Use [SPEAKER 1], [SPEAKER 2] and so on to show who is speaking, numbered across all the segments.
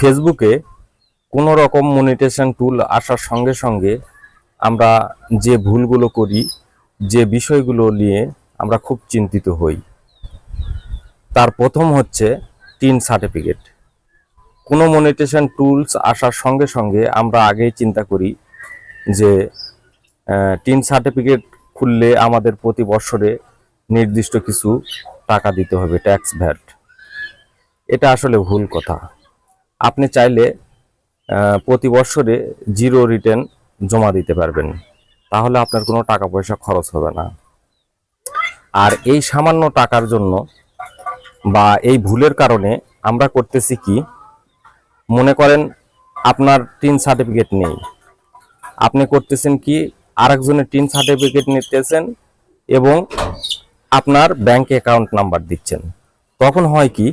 [SPEAKER 1] ফেসবুকে কোনো রকম মনিটেশন টুল আসার সঙ্গে সঙ্গে আমরা যে ভুলগুলো করি, যে বিষয়গুলো নিয়ে আমরা খুব চিন্তিত হই। তার প্রথম হচ্ছে টিন সার্টিফিকেট কোনো মনিটেশন টুলস আসার সঙ্গে সঙ্গে আমরা আগেই চিন্তা করি যে টিন সার্টিফিকেট খুললে আমাদের প্রতি বছরে নির্দিষ্ট কিছু টাকা দিতে হবে ট্যাক্স ভ্যাট এটা আসলে ভুল কথা। আপনি চাইলে প্রতি বছরে জিরো রিটার্ন জমা দিতে পারবেন। তাহলে আপনার কোনো টাকা পয়সা খরচ হবে না। আর এই সামান্য টাকার জন্য বা এই ভুলের কারণে আমরা করতেছি কি? মনে করেন আপনার টিন সার্টিফিকেট নেই। আপনি করতেছেন কি? আরেকজনের টিন সার্টিফিকেট নিতেছেন এবং আপনার ব্যাংক অ্যাকাউন্ট নাম্বার দিচ্ছেন। তখন হয় কি?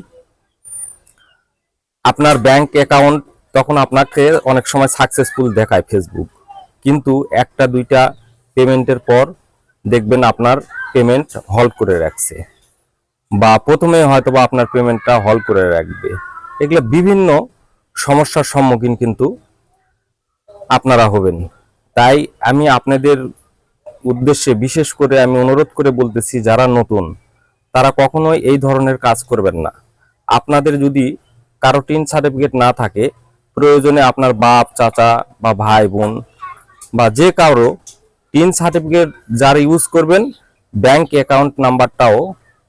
[SPEAKER 1] আপনার ব্যাংক অ্যাকাউন্ট তখন আপনাকে অনেক সময় সাকসেসফুল দেখায় ফেসবুক কিন্তু একটা, দুইটা পেমেন্টের পর দেখবেন আপনার পেমেন্ট হল করে রাখছে। বা প্রথমে হয়তো বা আপনার পেমেন্টটা হল করে রাখবে। এগুলো বিভিন্ন সমস্যার সম্মুখীন কিন্তু আপনারা হবেন। তাই আমি আপনাদের উদ্দেশ্যে বিশেষ করে আমি অনুরোধ করে বলতেছি, যারা নতুন, তারা কখনোই এই ধরনের কাজ করবেন না। আপনাদের যদি কারও টিন সার্টিফিকেট না থাকে, প্রয়োজনে আপনার বাপ, চাচা বা ভাই, বোন বা যে কারও টিন সার্টিফিকেট যার ইউজ করবেন ব্যাংক অ্যাকাউন্ট নাম্বারটাও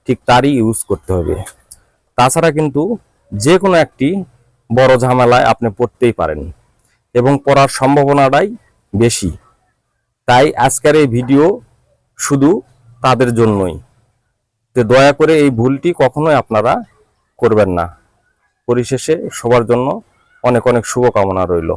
[SPEAKER 1] ঠিক তারই ইউজ করতে হবে। তাছাড়া কিন্তু যে কোনো একটি বড় ঝামেলায় আপনি পড়তেই পারেন এবং পড়ার সম্ভাবনাটাই বেশি। তাই আজকের এই ভিডিও শুধু তাদের জন্যই। তো দয়া করে এই ভুলটি কখনোই আপনারা করবেন না। পরিশেষে সবার জন্য অনেক অনেক শুভকামনা রইল।